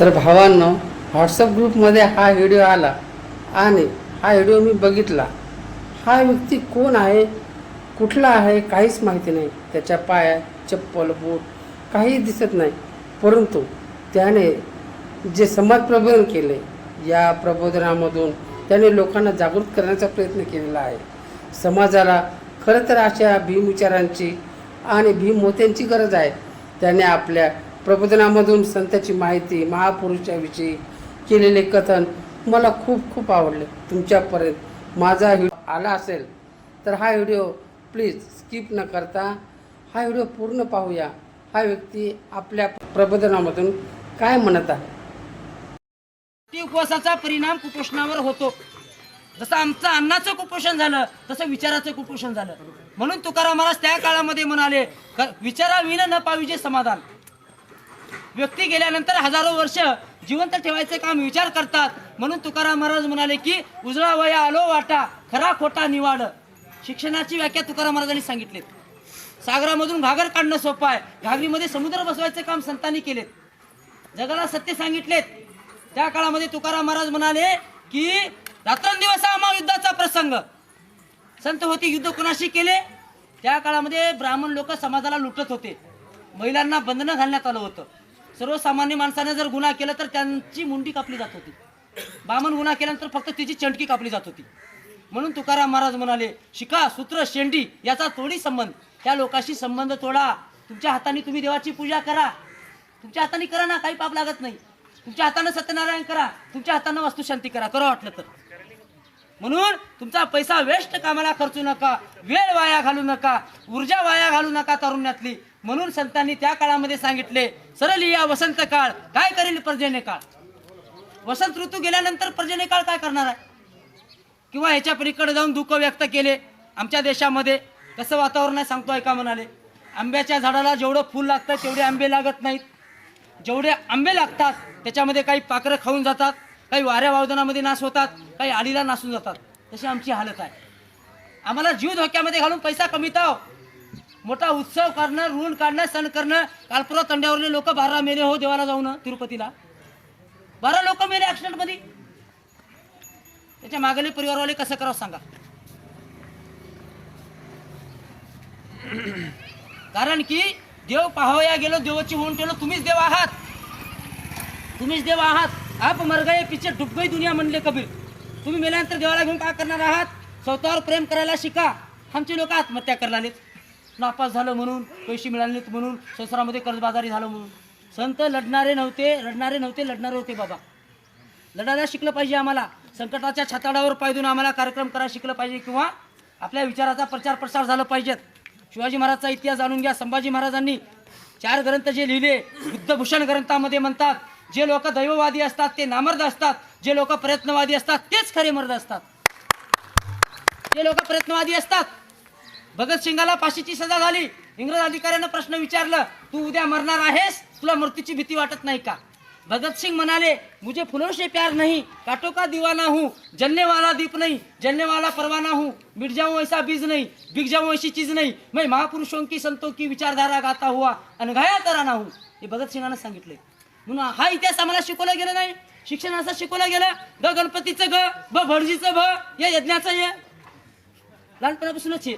तर भावांनो व्हॉट्सअप ग्रुपमध्ये हा व्हिडिओ आला आणि हा व्हिडिओ मी बघितला. हा व्यक्ती कोण आहे? कुठला आहे? काहीच माहिती नाही. त्याच्या पायात चप्पल बूट काही दिसत नाही. परंतु त्याने जे समाज प्रबोधन केले या प्रबोधनामधून त्याने लोकांना जागृत करण्याचा प्रयत्न केलेला आहे. समाजाला खरं तर अशा भीमविचारांची आणि भीममोत्यांची गरज आहे. त्याने आपल्या प्रबोधनामधून संतांची माहिती महापुरुषाविषयी केलेले कथन मला खूप खूप आवडले. तुमच्यापर्यंत माझा व्हिडिओ आला असेल तर हा व्हिडिओ प्लीज स्किप न करता हा व्हिडिओ पूर्ण पाहूया. हा व्यक्ती आपल्या प्रबोधनामधून काय म्हणत आहे? ती उपवासाचा परिणाम कुपोषणावर होतो. जसं आमचं अन्नाचं कुपोषण झालं तसं विचाराचं कुपोषण झालं. म्हणून तुकाराम त्या काळामध्ये म्हणाले विचारा विचाराविन न पाहिजे समाधान. व्यक्ती गेल्यानंतर हजारो वर्ष जिवंत ठेवायचे काम विचार करतात. म्हणून तुकाराम महाराज म्हणाले की उजळा वया आलो वाटा खरा खोटा निवाड. शिक्षणाची व्याख्या तुकाराम महाराजांनी सांगितली. सागरामधून घागर काढणं सोपं आहे. घागरीमध्ये समुद्र बसवायचे काम संतांनी केलेत. जगाला सत्य सांगितलेत. त्या काळामध्ये तुकाराम महाराज म्हणाले की रात्रंदिवस हा महायुद्धाचा प्रसंग. संत होते युद्ध कोणाशी केले? त्या काळामध्ये ब्राह्मण लोक समाजाला लुटत होते. महिलांना बंधनं घालण्यात आलं होतं. सर्वसामान्य माणसाने जर गुन्हा केला तर त्यांची मुंडी कापली जात होती. बामण गुन्हा केल्यानंतर फक्त तिची चंटकी कापली जात होती. म्हणून तुकाराम महाराज म्हणाले शिका सूत्र शेंडी याचा तोडी संबंध. त्या लोकांशी संबंध तोडा. तुमच्या हाताने तुम्ही देवाची पूजा करा. तुमच्या हाताने करा ना काही पाप लागत नाही. तुमच्या हाताने सत्यनारायण करा. तुमच्या हाताने वास्तुशांती करा. करा वाटलं तर. म्हणून तुमचा पैसा वेस्ट कामाला खर्चू नका वेळ वाया घालू नका ऊर्जा वाया घालू नका तरुण्यातली. म्हणून संतांनी त्या काळामध्ये सांगितले सरळ या वसंत काळ काय करेल पर्जन्य काळ वसंत ऋतू गेल्यानंतर पर्जन्य काळ काय करणार आहे? किंवा ह्याच्या पलीकडे जाऊन दुःख व्यक्त केले आमच्या देशामध्ये कसं वातावरण आहे सांगतो ऐका म्हणाले? आंब्याच्या झाडाला जेवढं फूल लागतं तेवढे आंबे लागत नाहीत. जेवढे आंबे लागतात त्याच्यामध्ये काही पाखरं खाऊन जातात. काही वाऱ्या वावदानामध्ये नाश होतात काही आडीला नासून जातात. तशी आमची हालत आहे. आम्हाला जीव धोक्यामध्ये घालून पैसा कमीताव हो. मोठा उत्सव करणं ऋण काढणं सण करणं कालपुरा तंड्यावरले लोक बारा मेले हो देवाला जाऊन तिरुपतीला. बारा लोक मेले ऍक्सिडेंटमध्ये त्याच्या मागले परिवारवाले कसं करावं सांगा. कारण की देव पाहावया गेलो देवाची होऊन ठेवलो तुम्हीच देव आहात. तुम्हीच देव आहात. आप मर गए पिछे डुब गई दुनिया म्हणले कबीर तुम्ही मेल्यानंतर देवाला घेऊन काय करणार आहात? स्वतःवर प्रेम करायला शिका. आमचे लोक आत्महत्या करायला नापास झालं म्हणून पैसे मिळाले नाहीत म्हणून संसारामध्ये कर्जबाजारी झालं म्हणून. संत लढणारे नव्हते रडणारे नव्हते लढणारे होते बाबा. लढायला शिकलं पाहिजे आम्हाला. संकटाच्या छताडावर पायदून आम्हाला कार्यक्रम करायला शिकलं पाहिजे किंवा आपल्या विचाराचा प्रचार प्रसार झाला पाहिजेत शिवाजी महाराजचा इतिहास जाणून घ्या. संभाजी महाराजांनी चार ग्रंथ जे लिहिले बुद्धभूषण ग्रंथामध्ये म्हणतात जे लोक दैववादी असतात ते नामर्द असतात. जे लोक प्रयत्नवादी असतात तेच खरे मर्द असतात. जे लोक प्रयत्नवादी असतात भगतसिंगाला फाशीची सजा झाली. इंग्रज अधिकाऱ्यानं प्रश्न विचारलं तू उद्या मरणार आहेस? तुला मृत्यूची भीती वाटत नाही का? भगतसिंग म्हणाले मुझे फुलों से प्यार नहीं काटोका का दीवाना हूँ जलने वाला दीप नहीं जलने वाला परवाना हूँ मिट जाऊं ऐसा बीज नहीं बिक जाऊ ऐसी चीज नहीं मैं महापुरुषों की संतों की विचारधारा गाता हुआ अनघाया तराना हूँ. हे भगतसिंगानं सांगितले. म्हणून हा इतिहास आम्हाला शिकवला गेला नाही. शिक्षण असं शिकवला गेला. ग गणपतीचं ग ब भटजीचं भ या यज्ञाचं ये. लहानपणापासूनच हे.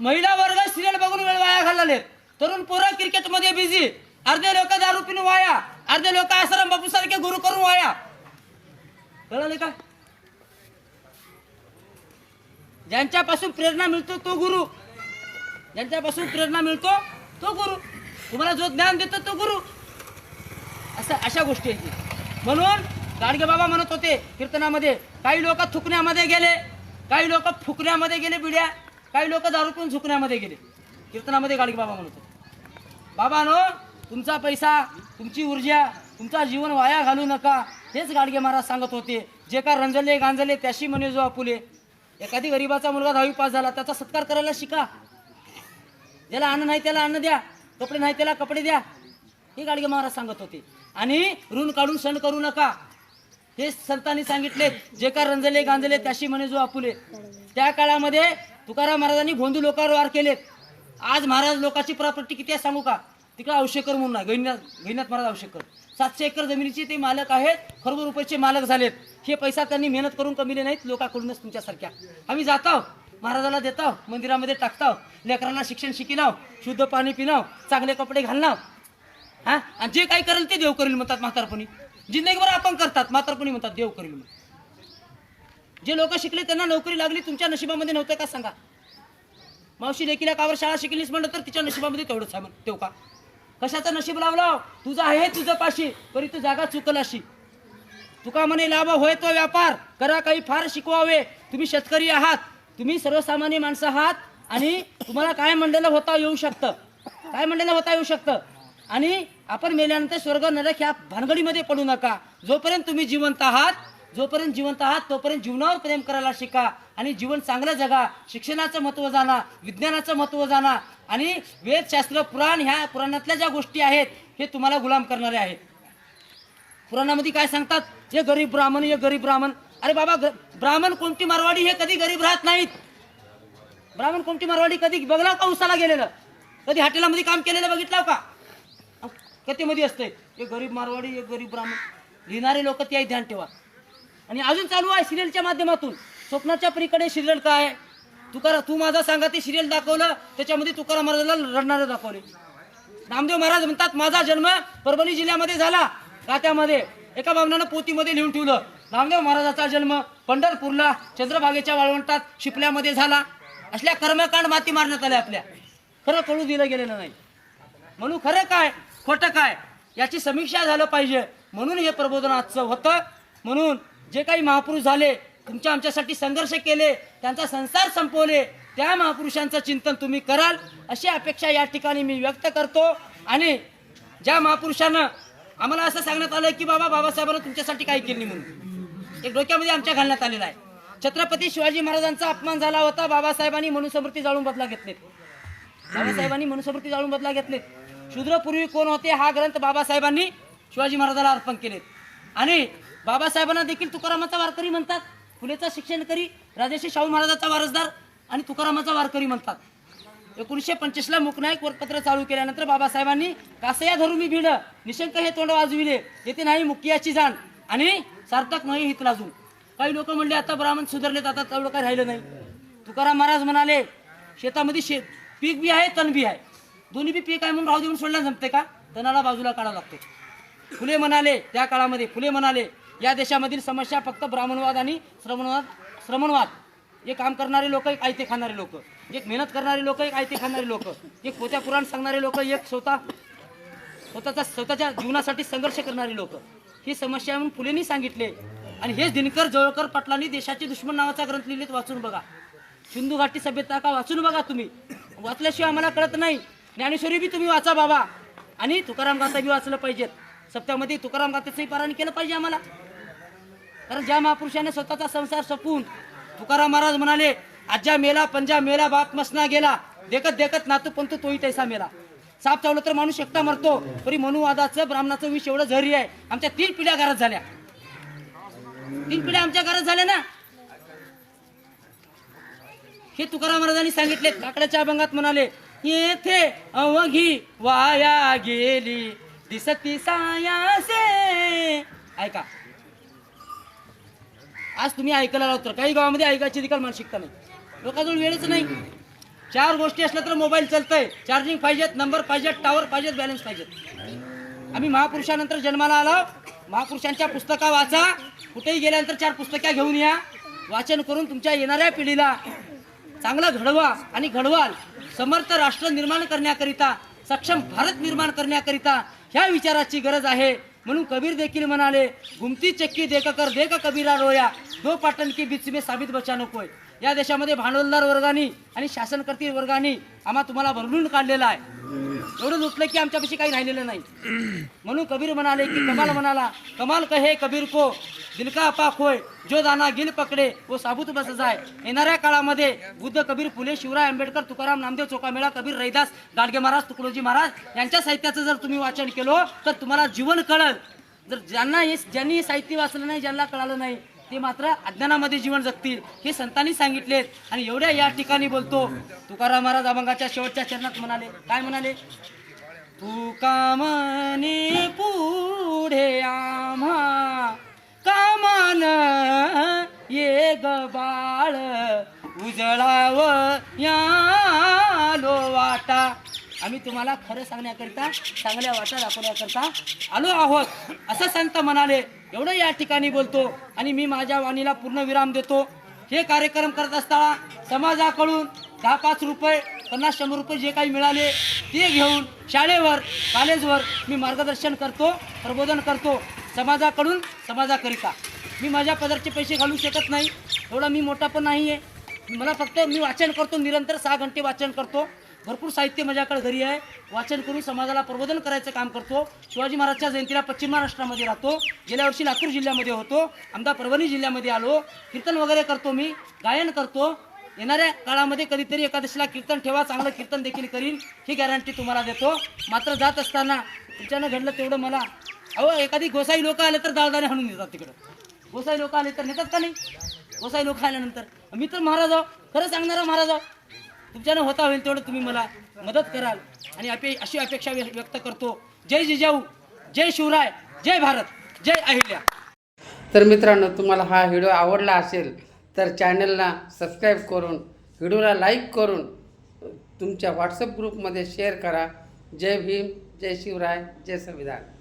महिला वर्ग सिरियल बघून वेळ वाया घालले तरुण पोरं क्रिकेटमध्ये बिझी अर्धे लोक दारू पिऊन वाया. अर्धे लोक आसाराम बापू सारखे गुरु करून वाया. कळाले का? ज्यांच्यापासून प्रेरणा मिळतो तो गुरु. ज्यांच्यापासून प्रेरणा मिळतो तो गुरु. तुम्हाला जो ज्ञान देतो तो गुरु. असं अशा गोष्टी आहेत. म्हणून गाडगे बाबा म्हणत होते कीर्तनामध्ये काही लोक थुकण्यामध्ये गेले काही लोक फुकण्यामध्ये गेले बिड्या काही लोक दारू पिऊन झुकण्यामध्ये गेले. कीर्तनामध्ये गाडगे बाबा म्हणत होते. बाबानो तुमचा पैसा तुमची ऊर्जा तुमचा जीवन वाया घालू नका. हेच गाडगे महाराज सांगत होते. जे का रंजले गांजले त्याशी म्हणे जो आपुले. एखादी गरीबाचा मुलगा दहावी पास झाला त्याचा सत्कार करायला शिका. ज्याला अन्न नाही त्याला अन्न द्या. कपडे नाही त्याला कपडे द्या. हे गाडगे महाराज सांगत होते. आणि ऋण काढून सण करू नका. हे संतांनी सांगितले जे का रंजले गांजले त्याशी म्हणे जो आपुले. त्या काळामध्ये तुकाराम महाराजांनी भोंदू लोकांवर वार केलेत. आज महाराज लोकांची प्रॉपर्टी किती आहे सांगू का? तिकडे औषेकर म्हणून आहे गैनाथ गैनाथ महाराज औषेकर सातशे एकर जमिनीचे ते मालक आहेत खरोखर रुपयाचे मालक झालेत. हे पैसा त्यांनी मेहनत करून कमिले नाहीत लोकांकडूनच तुमच्यासारख्या. आम्ही जातो महाराजाला देतो मंदिरामध्ये टाकतो लेकरांना शिक्षण शिकिनाव शुद्ध पाणी पिनाव चांगले कपडे घालणार हा? आणि जे काही करेल ते देव करेल म्हणतात म्हातारपणी. जिंदगीभर आपण करतात म्हातारपणी म्हणतात देव करेल म्हणून. जे लोक शिकले त्यांना नोकरी लागली तुमच्या नशिबामध्ये नव्हतं का सांगा? मावशी लेकीला कावर शाळा शिकलीस म्हणलं तर तिच्या नशिबामध्ये तेवढंच आहे म्हण तेव का? कशाचं नशीब लावलं? तुझं आहे तुझं पाशी तरी तू जागा चुकल अशी. तुका म्हणे लाभ होय तो व्यापार करा काही फार शिकवावे. तुम्ही शेतकरी आहात तुम्ही सर्वसामान्य माणसं आहात आणि तुम्हाला काय म्हणलेलं होता येऊ शकतं? काय म्हणलेलं होता येऊ शकतं? आणि आपण मेल्यानंतर स्वर्ग नरक ह्या भानगडीमध्ये पडू नका. जोपर्यंत तुम्ही जिवंत आहात जोपर्यंत जिवंत आहात तोपर्यंत जीवनावर प्रेम करायला शिका आणि जीवन चांगलं जगा शिक्षणाचं महत्त्व जाणा विज्ञानाचं महत्त्व जाणा आणि वेदशास्त्र पुराण ह्या पुराणातल्या ज्या गोष्टी आहेत हे तुम्हाला गुलाम करणारे आहेत. पुराणामध्ये काय सांगतात? हे गरीब ब्राह्मण हे गरीब ब्राह्मण. अरे बाबा ग- ब्राह्मण कोमटी मारवाडी हे कधी गरीब राहत नाहीत. ब्राह्मण कोमटी मारवाडी कधी बघला का उसाला गेलेलं? कधी हॉटेलामध्ये काम केलेलं बघितलं का? कथेमध्ये असतंय एक गरीब मारवाडी हे गरीब ब्राह्मण. लिहिणारे लोक त्याही ध्यान ठेवा. आणि अजून चालू आहे सिरियलच्या माध्यमातून. स्वप्नाच्या परीकडे सिरियल काय आहे? तुकारा तू माझा सांगा ते सिरियल दाखवलं त्याच्यामध्ये तुकाराम महाराजाला रडणारं दाखवले नामदेव महाराज म्हणतात माझा जन्म परभणी जिल्ह्यामध्ये झाला. रात्यामध्ये एका बामणानं पोतीमध्ये लिहून ठेवलं. नामदेव महाराजाचा जन्म पंढरपूरला चंद्रभागेच्या वाळवंटात शिपल्यामध्ये झाला. असल्या कर्मकांड माती मारण्यात आल्या आपल्या. खरं कळू दिलं गेलेलं नाही. म्हणून खरं काय? खोटं काय? याची समीक्षा झालं पाहिजे. म्हणून हे प्रबोधन आजचं होतं. म्हणून जे काही महापुरुष झाले तुमच्या आमच्यासाठी संघर्ष केले त्यांचा संसार संपवले त्या महापुरुषांचं चिंतन तुम्ही कराल. अशी अपेक्षा या ठिकाणी मी व्यक्त करतो. आणि ज्या महापुरुषानं आम्हाला असं सांगण्यात आलं की बाबा बाबासाहेबांना तुमच्यासाठी काही केली म्हणून. एक डोक्यामध्ये आमच्या घालण्यात आलेला आहे. छत्रपती शिवाजी महाराजांचा अपमान झाला होता बाबासाहेबांनी मनुस्मृती जाळून बदला घेतलेत. बाबासाहेबांनी मनुस्मृती जाळून बदला घेतले शूद्रपूर्वी कोण होते हा ग्रंथ बाबासाहेबांनी शिवाजी महाराजाला अर्पण केले आणि बाबासाहेबांना देखील तुकारामाचा वारकरी म्हणतात. फुलेचा शिक्षण करी शाहू महाराजाचा वारसदार आणि तुकारामाचा वारकरी म्हणतात. एकोणीसशे पंचवीसला मुकनायक वरपत्र चालू केल्यानंतर बाबासाहेबांनी कासया धरून मी भिड निशंक हे तोंड वाजविले येथे नाही मुकियाची जाण आणि सार्थक नाही हित लाजून. काही लोक म्हणले आता ब्राह्मण सुधारलेत आता तेवढं काही राहिलं नाही. तुकाराम महाराज म्हणाले शेतामध्ये शेत पीक बी आहे तण बी आहे. दोन्ही बी पीक आहे म्हणून राहू देऊन सोडला जमते का? तणाला बाजूला काढावं लागते. फुले म्हणाले त्या काळामध्ये फुले म्हणाले या देशामधील समस्या फक्त ब्राह्मणवाद आणि श्रमणवाद श्रमणवाद. हे काम करणारे लोक एक आयते खाणारे लोक. एक मेहनत करणारे लोक एक आयते खाणारे लोक. एक पोत्या पुराण सांगणारे लोक एक स्वतः स्वतःचा स्वतःच्या जीवनासाठी संघर्ष करणारे लोक. ही समस्या म्हणून फुलेंनी सांगितले. आणि हेच दिनकर जवळकर पाटलांनी देशाचे दुश्मन नावाचा ग्रंथ लिहिलेत वाचून बघा. सिंधू घाटी सभ्यता का वाचून बघा तुम्ही. वाचल्याशिवाय आम्हाला कळत नाही. ज्ञानेश्वरी बी तुम्ही वाचा बाबा. आणि तुकाराम गाथा बी वाचलं पाहिजेत. सप्त्यामध्ये तुकाराम गाथेचंही पारायण केलं पाहिजे आम्हाला. कारण ज्या महापुरुषाने स्वतःचा संसार सपून तुकाराम महाराज म्हणाले आज्या मेला पंजा मेला बाप मसना गेला. देखत देखत नातू पंतू तोही तैसा मेला. साप चावलं तर माणूस एकटा मरतो. तरी मनुवादाचं ब्राह्मणाचं विष एवढं झरी आहे. आमच्या तीन पिढ्या घरात झाल्या. तीन पिढ्या आमच्या घरात झाल्या ना? हे तुकाराम महाराजांनी सांगितले काकड्याच्या अभंगात म्हणाले येथे अवघी वाया गेली. दिसती सायासे. ऐका. आज तुम्ही ऐकायला लावतो काही गावामध्ये ऐकायची देखील मानसिकता नाही. लोकांजवळ वेळच नाही. चार गोष्टी असल्या तर मोबाईल चालतंय. चार्जिंग पाहिजेत नंबर पाहिजेत टावर पाहिजेत बॅलन्स पाहिजेत. आम्ही महापुरुषानंतर जन्माला आलो. महापुरुषांच्या पुस्तका वाचा. कुठेही गेल्यानंतर चार पुस्तक्या घेऊन या. वाचन करून तुमच्या येणाऱ्या पिढीला चांगलं घडवा आणि घडवाल. समर्थ राष्ट्र निर्माण करण्याकरिता सक्षम भारत निर्माण करण्याकरिता ह्या विचाराची गरज आहे. म्हणून कबीर देखील म्हणाले गुमती चक्की देख कर देख कबीरा रोया दो पाटन की बीच में साबित बचा नकोय या देशामध्ये भांडवलदार वर्गाने आणि शासनकर्ती वर्गाने आम्हा तुम्हाला भरडून काढलेला आहे. एवढं लुटलं की आमच्यापाशी काही राहिलेलं नाही. म्हणून कबीर म्हणाले की कमाल म्हणाला कमाल कहे कबीर को दिलका पाक होय जो दाना गिल पकडे वो साबूत बस जाय येणाऱ्या काळामध्ये बुद्ध कबीर फुले शिवराय आंबेडकर तुकाराम नामदेव चोकामेळा कबीर रैदास गाडगे महाराज तुकडोजी महाराज यांच्या साहित्याचं जर तुम्ही वाचन केलं तर तुम्हाला जीवन कळल. जर ज्यांना हे ज्यांनी साहित्य वाचलं नाही ज्यांना कळालं नाही ते मात्र अज्ञानामध्ये जीवन जगतील हे संतांनी सांगितलेत. आणि एवढ्या या ठिकाणी बोलतो तुकाराम महाराज अभंगाच्या शेवटच्या चरणात म्हणाले काय म्हणाले? कामनी पुढे आम्हा कामान ये ग बाळ उजळाव यालो वाटा आम्ही तुम्हाला खरं सांगण्याकरिता चांगल्या वाटा दाखवण्याकरिता आलो आहोत. असं संत म्हणाले एवढं या ठिकाणी बोलतो आणि मी माझ्या वाणीला पूर्ण विराम देतो. हे कार्यक्रम करत असताना समाजाकडून दहा पाच रुपये पन्नास शंभर रुपये जे काही मिळाले ते घेऊन शाळेवर कॉलेजवर मी मार्गदर्शन करतो प्रबोधन करतो. समाजाकडून समाजाकरिता. मी माझ्या पदरचे पैसे घालू शकत नाही. एवढा मी मोठा पण नाही आहे मला फक्त मी वाचन करतो निरंतर सहा घंटे वाचन करतो. भरपूर साहित्य माझ्याकडे घरी आहे. वाचन करून समाजाला प्रबोधन करायचं काम करतो. शिवाजी महाराजच्या जयंतीला पश्चिम महाराष्ट्रामध्ये राहतो. गेल्या वर्षी लातूर जिल्ह्यामध्ये होतो. आमदा परभणी जिल्ह्यामध्ये आलो. कीर्तन वगैरे करतो मी. गायन करतो. येणाऱ्या काळामध्ये कधीतरी एकादशीला कीर्तन ठेवा. चांगलं कीर्तन देखील करीन. ही गॅरंटी तुम्हाला देतो. मात्र जात असताना तुमच्यानं घडलं तेवढं मला अहो एखादी गोसाई लोक आले तर दाळदाणे हाणून देतात तिकडं. गोसाई लोक आले तर नेतात का नाही? गोसाई लोक आल्यानंतर. मी तर महाराज आहो. खरं सांगणारा महाराज आहो. तुमच्यानं होता होईल तेवढं तुम्ही मला मदत कराल. आणि अपे अशी अपेक्षा व्य- व्यक्त करतो. जय जिजाऊ जय शिवराय जय भारत जय अहिल्या. तर मित्रांनो तुम्हाला हा व्हिडिओ आवडला असेल तर चॅनलला सबस्क्राईब करून व्हिडिओला लाईक करून तुमच्या व्हॉट्सअप ग्रुपमध्ये शेअर करा. जय भीम जय शिवराय जय संविधान.